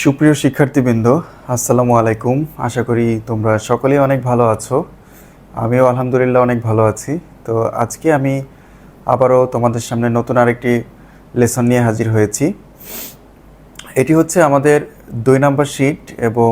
সুপ্রিয় শিক্ষার্থীবৃন্দ, আসসালামু আলাইকুম। আশা করি তোমরা সকলেই অনেক ভালো আছো। আমিও আলহামদুলিল্লাহ অনেক ভালো আছি। তো আজকে আমি আবারও তোমাদের সামনে নতুন আরেকটি লেসন নিয়ে হাজির হয়েছি। এটি হচ্ছে আমাদের দুই নাম্বার শিট এবং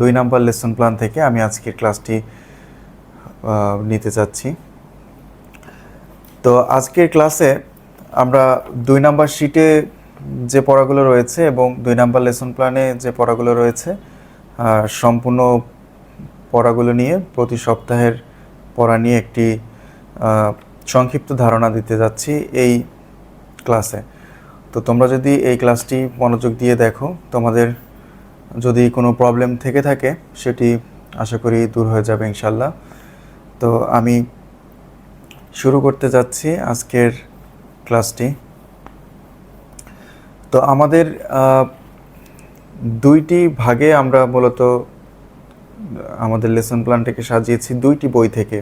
দুই নাম্বার লেসন প্ল্যান থেকে আমি আজকের ক্লাসটি নিতে চাচ্ছি। তো আজকের ক্লাসে আমরা দুই নাম্বার শিটে যে পড়াগুলো রয়েছে এবং দুই নাম্বার লেসন প্ল্যানে যে পড়াগুলো রয়েছে সম্পূর্ণ পড়াগুলো নিয়ে প্রতি সপ্তাহের পড়া নিয়ে একটি সংক্ষিপ্ত ধারণা দিতে যাচ্ছি এই ক্লাসে। তো তোমরা যদি এই ক্লাসটি মনোযোগ দিয়ে দেখো, তোমাদের যদি কোনো প্রবলেম থেকে থাকে, সেটি আশা করি দূর হয়ে যাবে ইনশাল্লাহ। তো আমি শুরু করতে যাচ্ছি আজকের ক্লাসটি। তো আমাদের দুইটি ভাগে আমরা মূলত আমাদের লেসন প্ল্যানটাকে সাজিয়েছি দুইটি বই থেকে।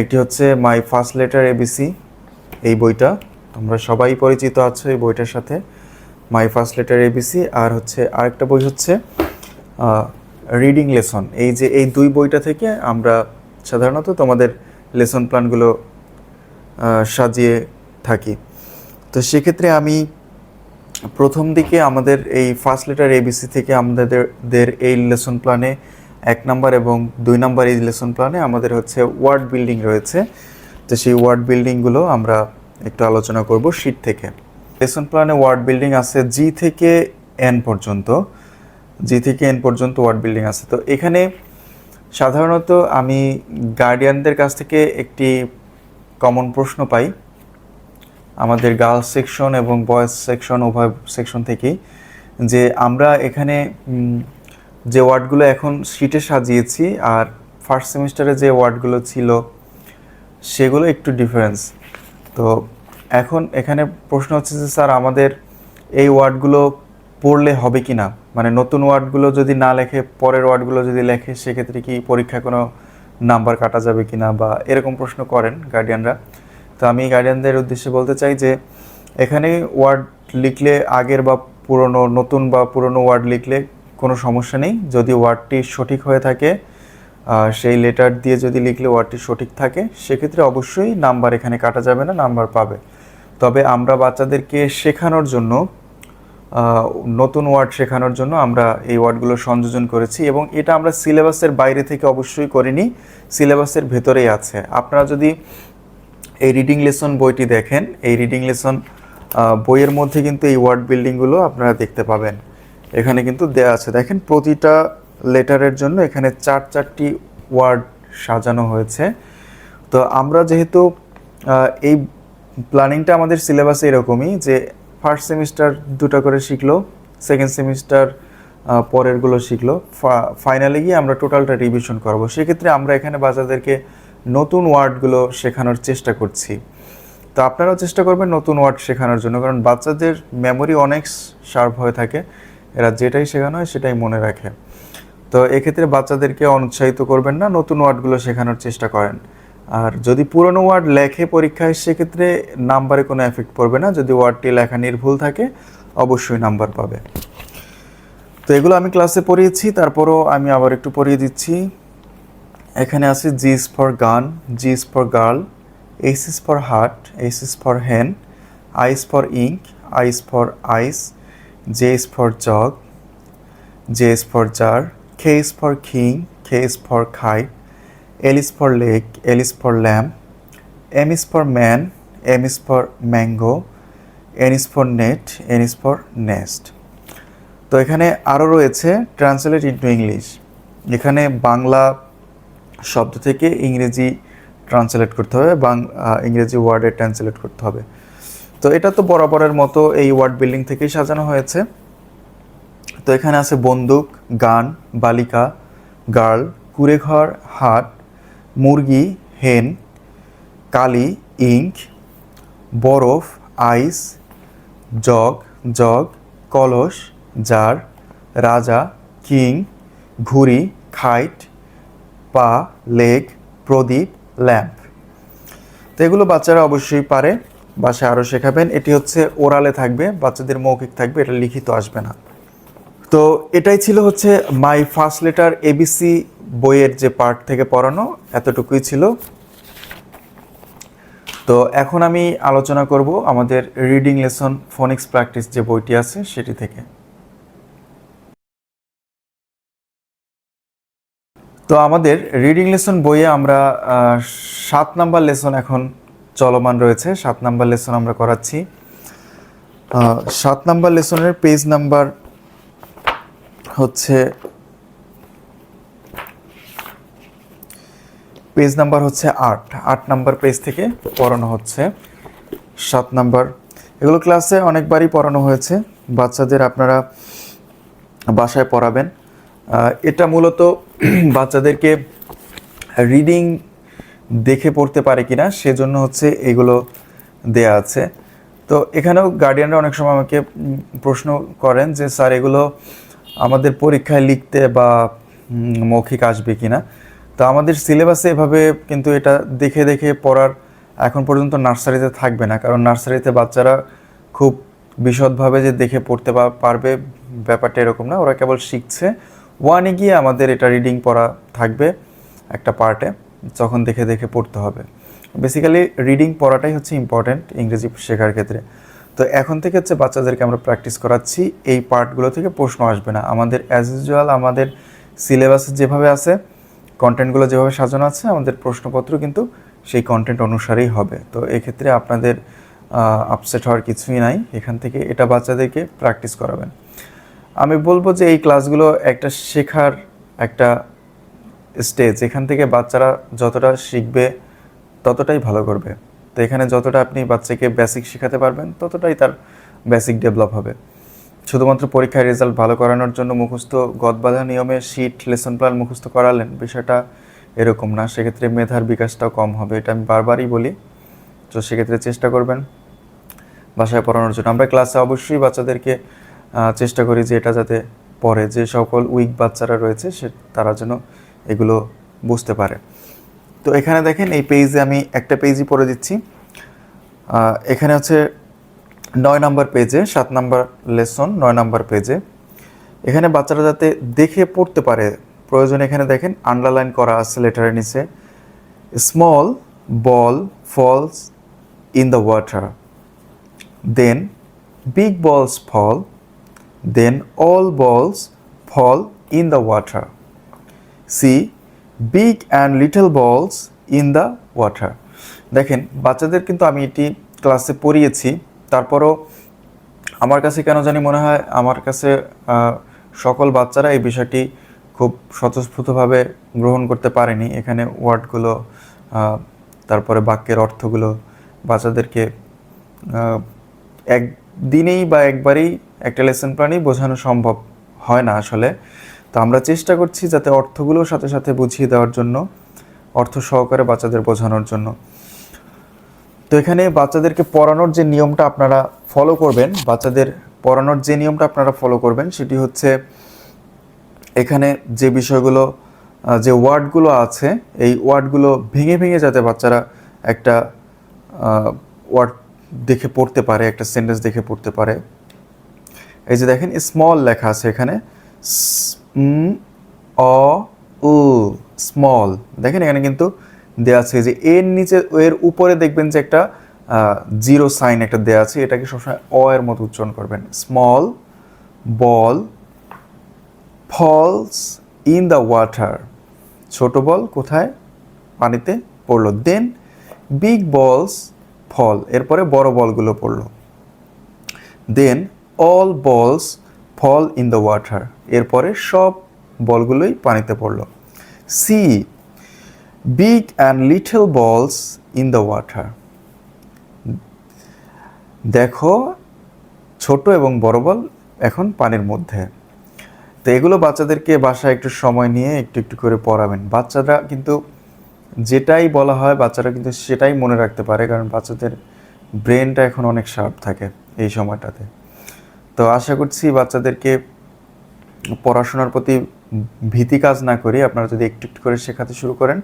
একটি হচ্ছে মাই ফার্স্ট লেটার এবিসি এই বইটা। তোমরা সবাই পরিচিত আছো এই বইটার সাথে। মাই ফার্স্ট লেটার এবিসি আর হচ্ছে আরেকটা বই হচ্ছে রিডিং লেসন এই যে এই দুই বইটা থেকে আমরা সাধারণত তোমাদের লেসন প্ল্যানগুলো সাজিয়ে থাকি। তো সেক্ষেত্রে আমি প্রথম দিকে আমাদের এই ফার্স্ট লেটার এবিসি থেকে আমাদের দের এই লেসন প্ল্যানে এক নাম্বার এবং দুই নাম্বার এই লেসন প্ল্যানে আমাদের হচ্ছে ওয়ার্ড বিল্ডিং রয়েছে। তো সেই ওয়ার্ড বিল্ডিংগুলো আমরা একটু আলোচনা করব শীট থেকে। লেসন প্ল্যানে ওয়ার্ড বিল্ডিং আছে জি থেকে এন পর্যন্ত। জি থেকে এন পর্যন্ত ওয়ার্ড বিল্ডিং আছে। তো এখানে সাধারণত আমি গার্ডিয়ানদের কাছ থেকে একটি কমন প্রশ্ন পাই। আমাদের গার্লস সেকশন এবং বয়েজ সেকশন উভয় সেকশন থেকেই যে আমরা এখানে যে ওয়ার্ডগুলো এখন শিটে সাজিয়েছি আর ফার্স্ট সেমিস্টারে যে ওয়ার্ডগুলো ছিল, সেগুলো একটু ডিফারেন্স তো এখন এখানে প্রশ্ন হচ্ছে যে, স্যার, আমাদের এই ওয়ার্ডগুলো পড়লে হবে কি না? মানে নতুন ওয়ার্ডগুলো যদি না লেখে, পরের ওয়ার্ডগুলো যদি লেখে, সেক্ষেত্রে কি পরীক্ষায় কোনো নাম্বার কাটা যাবে কি না? বা এরকম প্রশ্ন করেন গার্ডিয়ানরা তো আমি গার্ডিয়ানদের উদ্দেশ্যে বলতে চাই যে, এখানে ওয়ার্ড লিখলে আগের বা পুরনো, নতুন বা পুরনো ওয়ার্ড লিখলে কোনো সমস্যা নেই। যদি ওয়ার্ডটি সঠিক হয়ে থাকে সেই লেটার দিয়ে যদি লিখলে ওয়ার্ডটি সঠিক থাকে, সেক্ষেত্রে অবশ্যই নাম্বার এখানে কাটা যাবে না নাম্বার পাবে। তবে আমরা বাচ্চাদেরকে শেখানোর জন্য নতুন ওয়ার্ড শেখানোর জন্য আমরা এই ওয়ার্ডগুলো সংযোজন করেছি এবং এটা আমরা সিলেবাসের বাইরে থেকে অবশ্যই করিনি সিলেবাসের ভেতরেই আছে। আপনারা যদি এই রিডিং লেসন বইটি দেখেন। এই রিডিং লেসন বইয়ের মধ্যে কিন্তু এই ওয়ার্ড বিল্ডিংগুলো আপনারা দেখতে পাবেন। এখানে কিন্তু দেয়া আছে। দেখেন, প্রতিটা লেটারের জন্য এখানে চার চারটি ওয়ার্ড সাজানো হয়েছে। তো আমরা যেহেতু এই প্ল্যানিংটা আমাদের সিলেবাসে এরকমই যে ফার্স্ট সেমিস্টার দুটো করে শিখলো সেকেন্ড সেমিস্টার পরেরগুলো শিখলো। ফাইনালে গিয়ে আমরা টোটালটা রিভিশন করব। সেক্ষেত্রে আমরা এখানে বাচ্চাদেরকে নতুন ওয়ার্ডগুলো শেখানোর চেষ্টা করছি। তো আপনারাও চেষ্টা করবেন নতুন ওয়ার্ড শেখানোর জন্য, কারণ বাচ্চাদের মেমোরি অনেক শার্প হয়ে থাকে। এরা যেটাই শেখানো হয় সেটাই মনে রাখে। তো এক্ষেত্রে বাচ্চাদেরকে অনুৎসাহিত করবেন না, নতুন ওয়ার্ডগুলো শেখানোর চেষ্টা করেন। আর যদি পুরনো ওয়ার্ড লেখে পরীক্ষায়, সেক্ষেত্রে নাম্বারে কোনো এফেক্ট পড়বে না। যদি ওয়ার্ডটি লেখা নির্ভুল থাকে, অবশ্যই নাম্বার পাবে। তো এগুলো আমি ক্লাসে পড়িয়েছি, তারপরও আমি আবার একটু পড়িয়ে দিচ্ছি। এখানে আছে G is for gun G is for girl H is for heart H is for hen I is for ink I is for ice J is for jug J is for jar K is for king K is for kite L is for lake L is for lamp M is for man M is for mango N is for net N is for nest তো এখানে আরও রয়েছে translate into English এখানে বাংলা শব্দ থেকে ইংরেজি translate করতে হবে বাং ইংরেজি ওয়ার্ডে ট্রান্সলেট করতে হবে। তো এটা তো বরাবরের মতো এই ওয়ার্ড বিল্ডিং থেকেই সাজানো হয়েছে। তো এখানে আছে বন্দুক, গান, বালিকা, গার্ল, কুড়েঘর, হাট, মুরগি হেন কালি, ইঙ্ক, বরফ, আইস, জগ জগ, কলস, জার, রাজা, কিং, ঘুড়ি, খাইট, পা লেগ প্রদীপ, ল্যাম্প। তো এগুলো বাচ্চারা অবশ্যই পারে, বাসায় আরও শেখাবেন। এটি হচ্ছে ওরালে থাকবে, বাচ্চাদের মৌখিক থাকবে, এটা লিখিত আসবে না। তো এটাই ছিল হচ্ছে মাই ফার্স্ট লেটার এবিসি বইয়ের যে পার্ট থেকে পড়ানো, এতটুকুই ছিল। তো এখন আমি আলোচনা করব আমাদের রিডিং লেসন ফোনিক্স প্র্যাকটিস যে বইটি আছে, সেটি থেকে। তো আমাদের রিডিং লেসন বইয়ে আমরা সাত নাম্বার লেসন এখন চলমান রয়েছে। সাত নাম্বার লেসন আমরা করাচ্ছি। সাত নাম্বার লেসনের পেজ নাম্বার হচ্ছে পেজ নাম্বার হচ্ছে আট। আট নাম্বার পেজ থেকে পড়ানো হচ্ছে। সাত নাম্বার, এগুলো ক্লাসে অনেকবারই পড়ানো হয়েছে। বাচ্চাদের আপনারা বাসায় পড়াবেন। এটা মূলত বাচ্চাদেরকে রিডিং দেখে পড়তে পারে কিনা সেজন্য হচ্ছে এগুলো দেয়া আছে। তো এখানেও গার্ডিয়ানরা অনেক সময় আমাকে প্রশ্ন করেন যে, স্যার, এগুলো আমাদের পরীক্ষায় লিখতে বা মৌখিক আসবে কি না তো আমাদের সিলেবাসে এভাবে কিন্তু এটা দেখে দেখে পড়ার এখন পর্যন্ত নার্সারিতে থাকবে না। কারণ নার্সারিতে বাচ্চারা খুব বিশদভাবে যে দেখে পড়তে পারবে, ব্যাপারটা এরকম না। ওরা কেবল শিখছে। ওয়ানে গিয়ে আমাদের এটা রিডিং পড়া থাকবে একটা পার্টে যখন দেখে দেখে পড়তে হবে। বেসিক্যালি রিডিং পড়াটাই হচ্ছে ইম্পর্ট্যান্ট ইংরেজি শেখার ক্ষেত্রে। তো এখন থেকে হচ্ছে বাচ্চাদেরকে আমরা প্র্যাকটিস করাচ্ছি, এই পার্টগুলো থেকে প্রশ্ন আসবে না। আমাদের অ্যাজ ইউজুয়াল আমাদের সিলেবাসে যেভাবে আছে কন্টেন্টগুলো যেভাবে সাজানো আছে, আমাদের প্রশ্নপত্র কিন্তু সেই কন্টেন্ট অনুসারেই হবে। তো এক্ষেত্রে আপনাদের আপসেট হওয়ার কিছুই নাই। এখান থেকে এটা বাচ্চাদেরকে প্র্যাকটিস করাবেন। আমি বলব যে এই ক্লাসগুলো একটা শেখার একটা স্টেজ এখান থেকে বাচ্চারা যতটা শিখবে, ততটাই ভালো করবে। তো এখানে যতটা আপনি বাচ্চাকে বেসিক শেখাতে পারবেন, ততটাই তার বেসিক ডেভেলপ হবে। শুধুমাত্র পরীক্ষায় রেজাল্ট ভালো করানোর জন্য মুখস্থ গদবাধা নিয়মে শিট লেসন প্ল্যান মুখস্থ করালেন, বিষয়টা এরকম না। সেক্ষেত্রে মেধার বিকাশটাও কম হবে। এটা আমি বারবারই বলি। তো সেক্ষেত্রে চেষ্টা করবেন বাসায় পড়ানোর জন্য। আমরা ক্লাসে অবশ্যই বাচ্চাদেরকে চেষ্টা করি যে এটা যাতে পড়ে যে সকল উইক বাচ্চারা রয়েছে, সে তারা যেন এগুলো বুঝতে পারে। তো এখানে দেখেন এই পেজে আমি একটা পেজই পড়ে দিচ্ছি। এখানে হচ্ছে নয় নাম্বার পেজে সাত নাম্বার লেসন নয় নাম্বার পেজে এখানে বাচ্চারা যাতে দেখে পড়তে পারে, প্রয়োজন এখানে দেখেন আন্ডারলাইন করা আছে লেটারের নিচে। Small ball falls in the water then big balls fall then all balls fall in the water see big and little balls in the water দেখেন, বাচ্চাদের কিন্তু আমি এটি ক্লাসে পড়িয়েছি। তারপরও আমার কাছে কেন জানি মনে হয়, আমার কাছে সকল বাচ্চারা এই বিষয়টি খুব স্বতঃস্ফূর্তভাবে গ্রহণ করতে পারেনি। এখানে ওয়ার্ডগুলো তারপরে বাক্যের অর্থগুলো বাচ্চাদেরকে একদিনেই বা একবারেই একটা লেসন প্ল্যানই বোঝানো সম্ভব হয় না আসলে। তো আমরা চেষ্টা করছি যাতে অর্থগুলোর সাথে সাথে বুঝিয়ে দেওয়ার জন্য, অর্থ সহকারে বাচ্চাদের বোঝানোর জন্য। তো এখানে বাচ্চাদেরকে পড়ানোর যে নিয়মটা আপনারা ফলো করবেন, বাচ্চাদের পড়ানোর যে নিয়মটা আপনারা ফলো করবেন, সেটি হচ্ছে এখানে যে বিষয়গুলো যে ওয়ার্ডগুলো আছে, এই ওয়ার্ডগুলো ভেঙে ভেঙে যাতে বাচ্চারা একটা ওয়ার্ড দেখে পড়তে পারে, একটা সেন্টেন্স দেখে পড়তে পারে। এই যে দেখেন স্মল লেখা আছে এখানে। অ উ স্মল দেখেন এখানে কিন্তু দেওয়া আছে যে এর নিচে, এর উপরে দেখবেন যে একটা জিরো সাইন একটা দেওয়া আছে, এটাকে সবসময় অ এর মতো উচ্চারণ করবেন। Small ball falls in the water ছোট বল কোথায়? পানিতে পড়ল। দেন বিগ বলস ফল এরপরে বড় বলগুলো পড়ল। দেন all balls fall in the water এরপরে সব বলগুলোই পানিতে পড়ল। See big and little balls in the water দেখো, ছোট এবং বড় বল এখন পানির মধ্যে। তো এগুলো বাচ্চাদেরকে বাসায় একটু সময় নিয়ে একটু একটু করে পড়াবেন। বাচ্চারা কিন্তু যেটাই বলা হয়, বাচ্চারা কিন্তু সেটাই মনে রাখতে পারে, কারণ বাচ্চাদের ব্রেনটা এখন অনেক শার্প থাকে এই সময়টাতে। তো আশা করছি বাচ্চাদেরকে পড়াশোনার প্রতি ভীতি কাজ না করে আপনারা যদি একটু একটু করে শেখাতে শুরু করেন,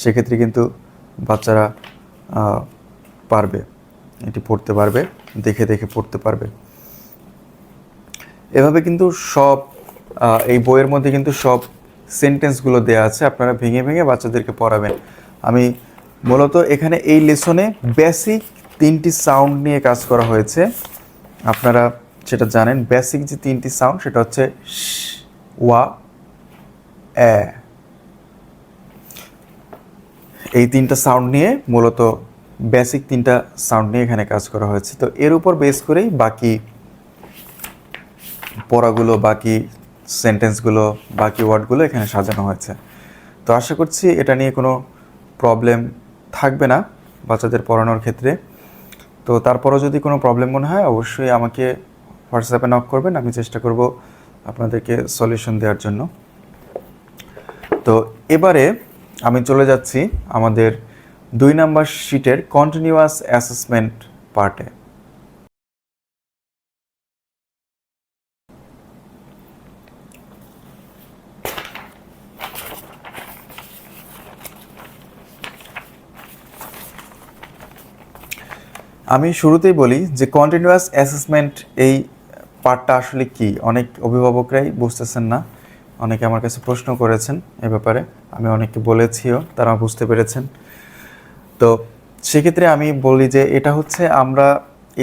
সেক্ষেত্রে কিন্তু বাচ্চারা পারবে। এটি পড়তে পারবে, দেখে দেখে পড়তে পারবে। এভাবে কিন্তু সব এই বইয়ের মধ্যে কিন্তু সব সেন্টেন্সগুলো দেওয়া আছে, আপনারা ভেঙে ভেঙে বাচ্চাদেরকে পড়াবেন। আমি মূলত এখানে এই লেসনে বেসিক তিনটি সাউন্ড নিয়ে কাজ করা হয়েছে। আপনারা সেটা জানেন বেসিক যে তিনটি সাউন্ড সেটা হচ্ছে ওয়া এ এই তিনটা সাউন্ড নিয়ে মূলত বেসিক তিনটা সাউন্ড নিয়ে এখানে কাজ করা হয়েছে। তো এর উপর বেস করেই বাকি পড়াগুলো, বাকি সেন্টেন্সগুলো বাকি ওয়ার্ডগুলো এখানে সাজানো হয়েছে। তো আশা করছি এটা নিয়ে কোনো প্রবলেম থাকবে না বাচ্চাদের পড়ানোর ক্ষেত্রে। তো তারপরও যদি কোনো প্রবলেম মনে হয়, অবশ্যই আমাকে হোয়াটসঅ্যাপে নক করবেন, আমি চেষ্টা করব আপনাদেরকে সলিউশন দেওয়ার জন্য। তো এবারে আমি চলে যাচ্ছি আমাদের দুই নাম্বার শিটের কন্টিনিউয়াস অ্যাসেসমেন্ট পার্টে আমি শুরুতেই বলি যে কন্টিনিউয়াস অ্যাসেসমেন্ট এই পার্টটা আসলে কি? অনেক অভিভাবকরাই বুঝতেছেন না। অনেকে আমার কাছে প্রশ্ন করেছেন এ ব্যাপারে। আমি অনেককে বলেছিও, তারা বুঝতে পেরেছেন। তো সেক্ষেত্রে আমি বলি যে এটা হচ্ছে আমরা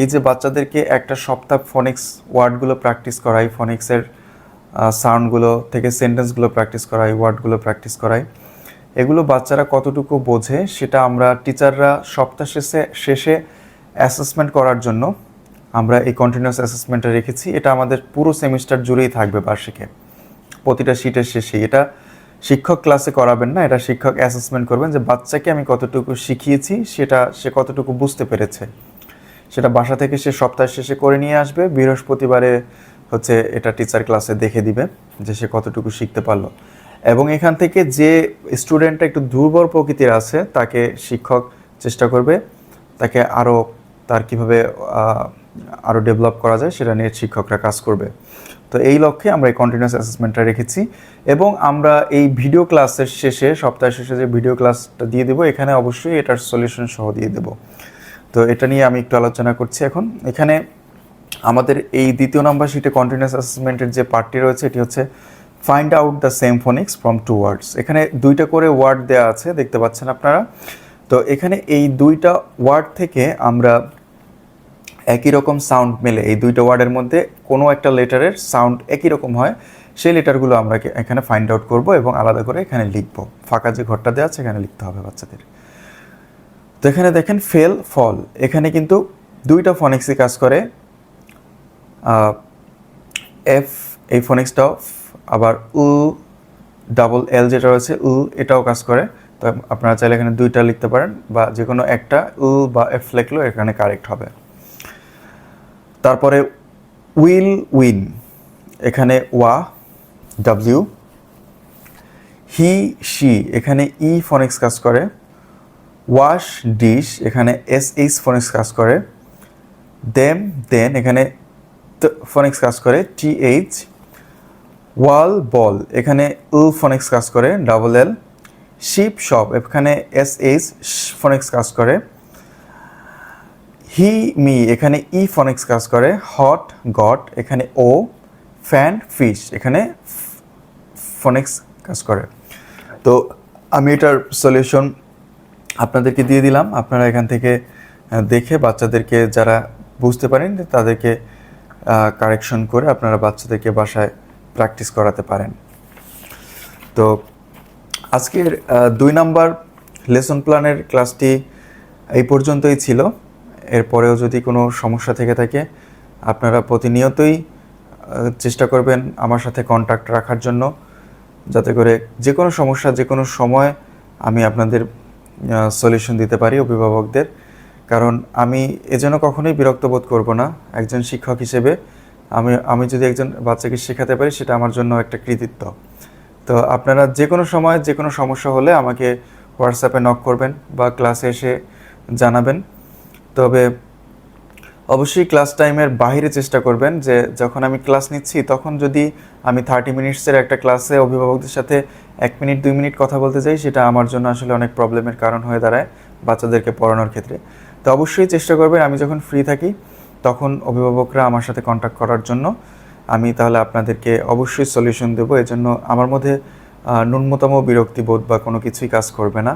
এই যে বাচ্চাদেরকে একটা সপ্তাহ ফনিক্স ওয়ার্ডগুলো প্র্যাকটিস করাই ফনিক্সের সাউন্ডগুলো থেকে সেন্টেন্সগুলো প্র্যাকটিস করাই, ওয়ার্ডগুলো প্র্যাকটিস করাই। এগুলো বাচ্চারা কতটুকু বোঝে সেটা আমরা টিচাররা সপ্তাহ শেষে শেষে অ্যাসেসমেন্ট করার জন্য আমরা এই কন্টিনিউয়াস অ্যাসেসমেন্টটা রেখেছি। এটা আমাদের পুরো সেমিস্টার জুড়েই থাকবে বার্ষিকে। প্রতিটা শীটের শেষে এটা শিক্ষক ক্লাসে করাবেন না, এটা শিক্ষক অ্যাসেসমেন্ট করবেন যে বাচ্চাকে আমি কতটুকু শিখিয়েছি, সেটা সে কতটুকু বুঝতে পেরেছে। সেটা বাসা থেকে সে সপ্তাহ শেষে করে নিয়ে আসবে, বৃহস্পতিবারে হচ্ছে এটা টিচার ক্লাসে দেখে দিবে যে সে কতটুকু শিখতে পারল। এবং এখান থেকে যে স্টুডেন্টটা একটু দুর্বল প্রকৃতির আছে, তাকে শিক্ষক চেষ্টা করবে, তাকে আরও তার কীভাবে আরও ডেভেলপ করা যায়, সেটা নিয়ে শিক্ষকরা কাজ করবে। তো এই লক্ষ্যে আমরা এই কন্টিনিউয়াস অ্যাসেসমেন্টটা রেখেছি এবং আমরা এই ভিডিও ক্লাসের শেষে, সপ্তাহের শেষে যে ভিডিও ক্লাসটা দিয়ে দেবো, এখানে অবশ্যই এটার সলিউশন সহ দিয়ে দেবো। তো এটা নিয়ে আমি একটু আলোচনা করছি এখন। এখানে আমাদের এই দ্বিতীয় নাম্বার শিটে কন্টিনিউয়াস অ্যাসেসমেন্টের যে পার্টটি রয়েছে, এটি হচ্ছে find out the same phonics from two words এখানে দুইটা করে ওয়ার্ড দেওয়া আছে, দেখতে পাচ্ছেন আপনারা। তো এখানে এই দুইটা ওয়ার্ড থেকে আমরা একই রকম সাউন্ড মেলে। এই দুইটা ওয়ার্ডের মধ্যে কোনো একটা লেটারের সাউন্ড একই রকম হয়, সেই লেটারগুলো আমরা এখানে ফাইন্ড আউট করব এবং আলাদা করে এখানে লিখব। ফাঁকা যে ঘরটা দেওয়া আছে, এখানে লিখতে হবে বাচ্চাদের। তো এখানে দেখেন ফেল ফল এখানে কিন্তু দুইটা ফনিক্সই কাজ করে। এফ এই ফনিক্সটাও আবার উ ডাবল এল যেটা রয়েছে, উ, এটাও কাজ করে। তো আপনারা চাইলে এখানে দুইটা লিখতে পারেন বা যে কোনো একটা উ বা এফ লিখলেও এখানে কারেক্ট হবে। তারপরে উইল উইন, এখানে ওয়া, ডাব্লিউ, হি, শি, এখানে ই ফনিক্স কাজ করে, ওয়াশ, ডিশ, এখানে এস এইচ ফনিক্স কাজ করে, দেম, দেন, এখানে ফনিক্স কাজ করে, টি এইচ, ওয়াল, বল, এখানে উল ফনিক্স কাজ করে, ডাবল এল, শিপ, শপ, এখানে এস এইচ ফনিক্স কাজ করে হি মি এখানে ই ফনিক্স কাজ করে হট গট এখানে ও ফ্যান ফিশ এখানে ফনিক্স কাজ করে। তো আমি এটার সলিউশন আপনাদেরকে দিয়ে দিলাম। আপনারা এখান থেকে দেখে বাচ্চাদেরকে যারা বুঝতে পারেন তাদেরকে কারেকশন করে আপনারা বাচ্চাদেরকে বাসায় প্র্যাকটিস করাতে পারেন। তো আজকের দুই নাম্বার লেসন প্ল্যানের ক্লাসটি এই পর্যন্তই ছিল। এরপরেও যদি কোনো সমস্যা থেকে থাকে, আপনারা প্রতিনিয়তই চেষ্টা করবেন আমার সাথে কন্ট্যাক্ট রাখার জন্য, যাতে করে যে কোনো সমস্যা, যে কোনো সময় আমি আপনাদের সলিউশন দিতে পারি অভিভাবকদের। কারণ আমি এজন্য কখনোই বিরক্ত বোধ করব না। একজন শিক্ষক হিসেবে আমি আমি যদি একজন বাচ্চাকে শেখাতে পারি, সেটা আমার জন্য একটা কৃতিত্ব। তো আপনারা যে কোনো সময়, যে কোনো সমস্যা হলে আমাকে হোয়াটসঅ্যাপে নক করবেন বা ক্লাসে এসে জানাবেন। তবে অবশ্যই ক্লাস টাইমের বাইরে চেষ্টা করবেন যে যখন আমি ক্লাস নিচ্ছি, তখন যদি আমি থার্টি মিনিটসের একটা ক্লাসে অভিভাবকদের সাথে এক মিনিট দুই মিনিট কথা বলতে চাই সেটা আমার জন্য আসলে অনেক প্রবলেমের কারণ হয়ে দাঁড়ায় বাচ্চাদেরকে পড়ানোর ক্ষেত্রে। তো অবশ্যই চেষ্টা করবেন, আমি যখন ফ্রি থাকি, তখন অভিভাবকরা আমার সাথে কন্ট্যাক্ট করার জন্য আমি তাহলে আপনাদেরকে অবশ্যই সলিউশন দেবো। এজন্য আমার মধ্যে ন্যূনতম বিরক্তিবোধ বা কোনো কিছুই কাজ করবে না।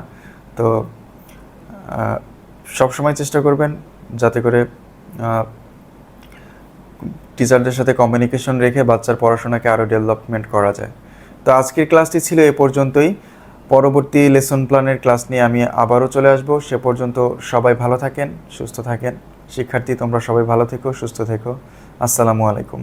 তো সবসময় চেষ্টা করবেন যাতে করে টিচারদের সাথে কমিউনিকেশন রেখে বাচ্চার পড়াশোনাকে আরও ডেভেলপমেন্ট করা যায়। তো আজকের ক্লাসটি ছিল এ পর্যন্তই। পরবর্তী লেসন প্ল্যানের ক্লাস নিয়ে আমি আবারও চলে আসব। সে পর্যন্ত সবাই ভালো থাকেন, সুস্থ থাকেন। শিক্ষার্থী, তোমরা সবাই ভালো থেকো, সুস্থ থেকো। আসসালামু আলাইকুম।